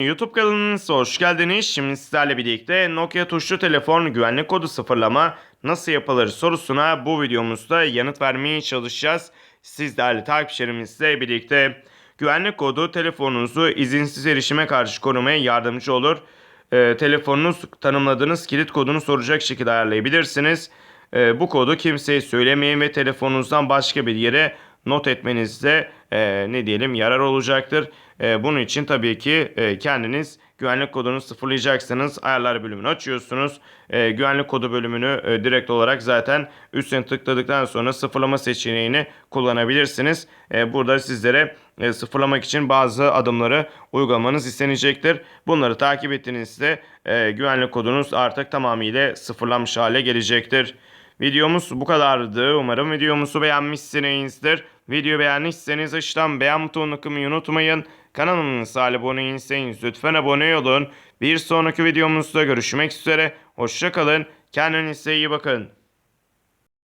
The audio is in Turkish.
YouTube kanalınıza hoş geldiniz. Şimdi sizlerle birlikte Nokia tuşlu telefon güvenlik kodu sıfırlama nasıl yapılır sorusuna bu videomuzda yanıt vermeye çalışacağız. Siz değerli takipçilerimizle birlikte güvenlik kodu telefonunuzu izinsiz erişime karşı korumaya yardımcı olur. Ee, telefonunuz tanımladığınız kilit kodunu soracak şekilde ayarlayabilirsiniz. Ee, bu kodu kimseye söylemeyin ve telefonunuzdan başka bir yere not etmenizde e, ne diyelim yarar olacaktır. E, bunun için tabii ki e, kendiniz güvenlik kodunu sıfırlayacaksınız. Ayarlar bölümünü açıyorsunuz. E, güvenlik kodu bölümünü e, direkt olarak zaten üstüne tıkladıktan sonra sıfırlama seçeneğini kullanabilirsiniz. E, burada sizlere e, sıfırlamak için bazı adımları uygulamanız istenecektir. Bunları takip ettiğinizde e, güvenlik kodunuz artık tamamıyla sıfırlanmış hale gelecektir. Videomuz bu kadardı. Umarım videomuzu beğenmişsinizdir. Video beğenmişseniz aşağıdan beğen butonuna tıklamayı unutmayın. Kanalımıza abone değilseniz lütfen abone olun. Bir sonraki videomuzda görüşmek üzere. Hoşçakalın. Kendinize iyi bakın.